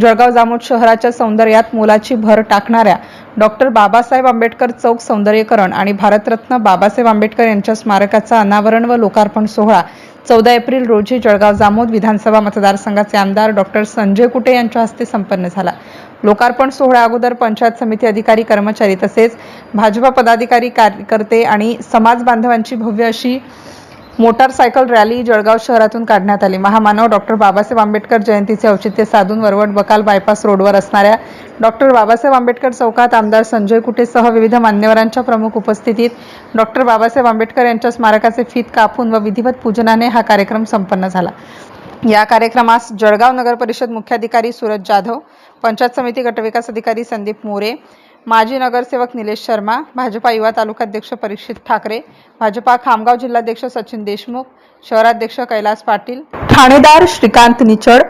जळगाव जामोद शहराच्या सौंदर्यात मोलाची भर टाकणाऱ्या डॉक्टर बाबासाहेब आंबेडकर चौक सौंदर्यीकरण आणि भारतरत्न बाबासाहेब आंबेडकर यांच्या स्मारकाचा अनावरण व लोकार्पण सोहळा चौदा एप्रिल रोजी जळगाव जामोद विधानसभा मतदारसंघाचे आमदार डॉक्टर संजय कुटे यांच्या हस्ते संपन्न झाला. लोकार्पण सोहळ्या अगोदर पंचायत समिती अधिकारी कर्मचारी तसेच भाजपा पदाधिकारी कार्यकर्ते आणि समाज बांधवांची भव्य अशी मोटारसायकल रॅली जळगाव शहरातून काढण्यात आली. महामानव डॉक्टर बाबासाहेब आंबेडकर जयंतीचे औचित्य साधून वरवट बकाल बायपास रोडवर असणाऱ्या डॉक्टर बाबासाहेब आंबेडकर चौकात आमदार संजय कुटेसह विविध मान्यवरांच्या प्रमुख उपस्थितीत डॉक्टर बाबासाहेब आंबेडकर यांच्या स्मारकाचे फीत कापून व विधिवत पूजनाने हा कार्यक्रम संपन्न झाला. या कार्यक्रमास जळगाव नगर परिषद मुख्याधिकारी सूरज जाधव पंचायत समिती गटविकास अधिकारी संदीप मोरे माजी नगरसेवक निलेश शर्मा भाजपा युवा तालुकाध्यक्ष परीक्षित ठाकरे भाजपा खामगाव जिल्हाध्यक्ष सचिन देशमुख शहराध्यक्ष कैलास पाटील ठाणेदार श्रीकांत निचड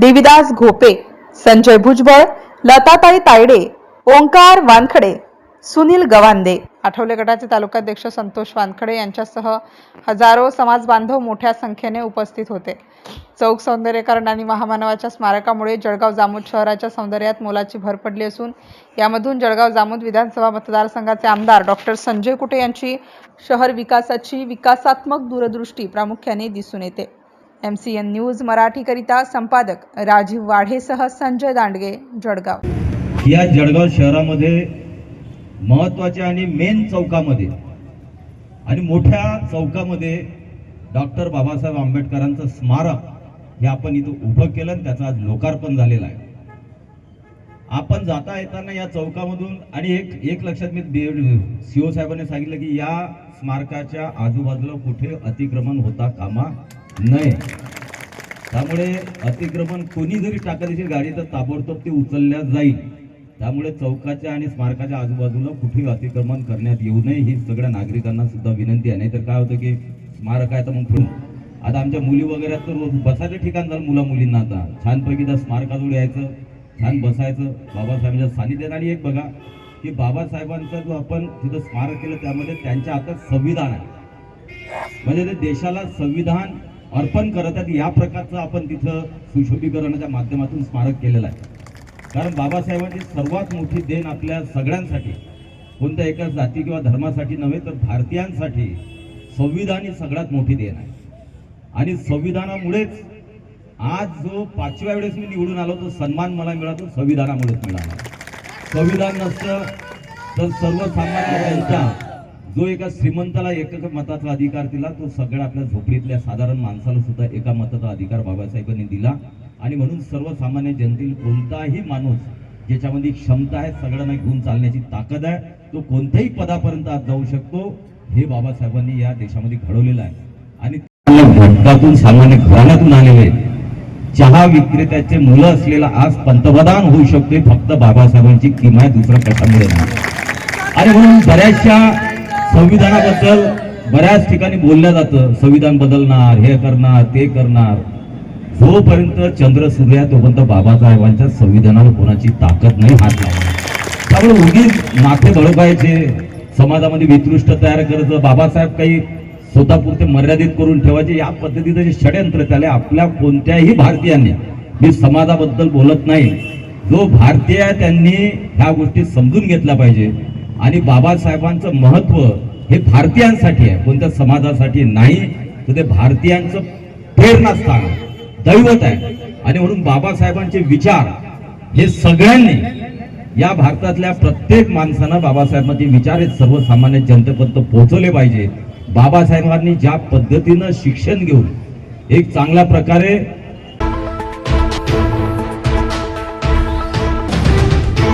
देविदास घोपे संजय भुजबळ लताताई तायडे ओंकार वानखडे सुनील गवांदे. आठवले गटाचे तालुकाध्यक्ष संतोष वानखडे यांच्यासह हजारो समाज बांधव मोठ्या संख्येने उपस्थित होते. चौक सौंदर्यीकरण आणि महामानवाच्या स्मारकामुळे जळगाव जामोद शहराच्या सौंदर्यात मोलाची भर पडली असून यामधून जळगाव जामोद विधानसभा मतदारसंघाचे आमदार डॉक्टर संजय कुटे यांची शहर विकासाची विकासात्मक दूरदृष्टी प्रामुख्याने दिसून येते. एम सी एन न्यूज मराठीकरिता संपादक राजीव वाढेसह संजय दांडगे जळगाव. या जळगाव शहरामध्ये महत्त्वाच्या आणि मेन चौकामध्ये आणि मोठ्या चौकामध्ये डॉक्टर बाबासाहेब आंबेडकरांचं स्मारक हे आपण इथं उभं केलं आणि त्याचं आज लोकार्पण झालेलं आहे. आपण जाता येताना या चौकामधून आणि एक एक लक्षात मी सीओ साहेबांनी सांगितलं की या स्मारकाच्या आजूबाजूला कुठे अतिक्रमण होता कामा नये. त्यामुळे अतिक्रमण कोणी जरी टाकत असेल गाडी तर ताबडतोब ते उचलल्या जाईल. त्यामुळे चौकाच्या आणि स्मारकाच्या आजूबाजूला कुठे अतिक्रमण करण्यात येऊ नये ही सगळ्या नागरिकांना सुद्धा विनंती आहे. नाहीतर काय होतं की स्मारक आहे तर मग पुढे आता आमच्या मुली वगैरे तर तर बसायचं ठिकाण झालं मुला मुलींना आता. छानपैकी त्या स्मारकाजवळ यायचं छान बसायचं. बाबासाहेबांच्या सानिध्यात आणि एक बघा की बाबासाहेबांचा जो आपण तिथं स्मारक केलं त्यामध्ये त्यांच्या हातात संविधान आहे. म्हणजे ते देशाला संविधान अर्पण करत आहेत या प्रकारचं आपण तिथं सुशोभीकरणाच्या माध्यमातून स्मारक केलेलं आहे. कारण बाबासाहेबांची सर्वात मोठी देण आपल्या सगळ्यांसाठी कोणत्या एका जाती किंवा धर्मासाठी नव्हे तर भारतीयांसाठी संविधान ही सगळ्यात मोठी देण आहे. आणि संविधानामुळेच आज जो पाचव्या वेळेस मी निवडून आलो तो सन्मान मला मिळाला तो संविधानामुळेच मिळाला. संविधान नसतं तर सर्वसामान्य जनता जो एका श्रीमंताला एकच मताचा अधिकार दिला तो सगळ्या आपल्या झोपडीतल्या साधारण माणसाला सुद्धा एका मताचा अधिकार बाबासाहेबांनी दिला. आणि म्हणून सर्वसामान्य जनतेतील कोणताही माणूस ज्याच्यामध्ये क्षमता आहे सगळ्यांना घेऊन चालण्याची ताकद आहे तो कोणत्याही पदापर्यंत आज जाऊ शकतो हे बाबासाहेबांनी या देशामध्ये घडवलेलं आहे. आणि घटकातून सामान्य घराण्यातून आलेले चहा विक्रेत्याचे मुलं असलेला आज पंतप्रधान होऊ शकते फक्त बाबासाहेबांची किमाय दुसऱ्या कशामुळे नाही? आणि म्हणून बऱ्याचशा संविधानाबद्दल बऱ्याच ठिकाणी बोललं जातं संविधान बदलणार हे करणार ते करणार. जोपर्यंत चंद्र सूर्य तोपर्यंत बाबासाहेबांच्या संविधानावर कोणाची ताकद नाही हात लावणार त्यामुळे उगीच माथे बळकायचे समाजामध्ये वितृष्ट तयार करायचं बाबासाहेब काही स्वतःपुरते मर्यादित करून ठेवायचे या पद्धतीचं जे षडयंत्र त्याला आपल्या कोणत्याही भारतीयांनी मी समाजाबद्दल बोलत नाही. जो भारतीय त्यांनी ह्या गोष्टी समजून घेतल्या पाहिजे. आणि बाबासाहेबांचं महत्त्व हे भारतीयांसाठी आहे कोणत्या समाजासाठी नाही तर ते भारतीयांचं प्रेरणास्थान दैवत आहे. आणि म्हणून बाबासाहेबांचे विचार हे सगळ्यांनी या भारतातल्या प्रत्येक माणसानं बाबासाहेबांचे विचार हे सर्वसामान्य जनतेपर्यंत पोहोचवले पाहिजे. बाबासाहेबांनी ज्या पद्धतीनं शिक्षण घेऊन एक चांगल्या प्रकारे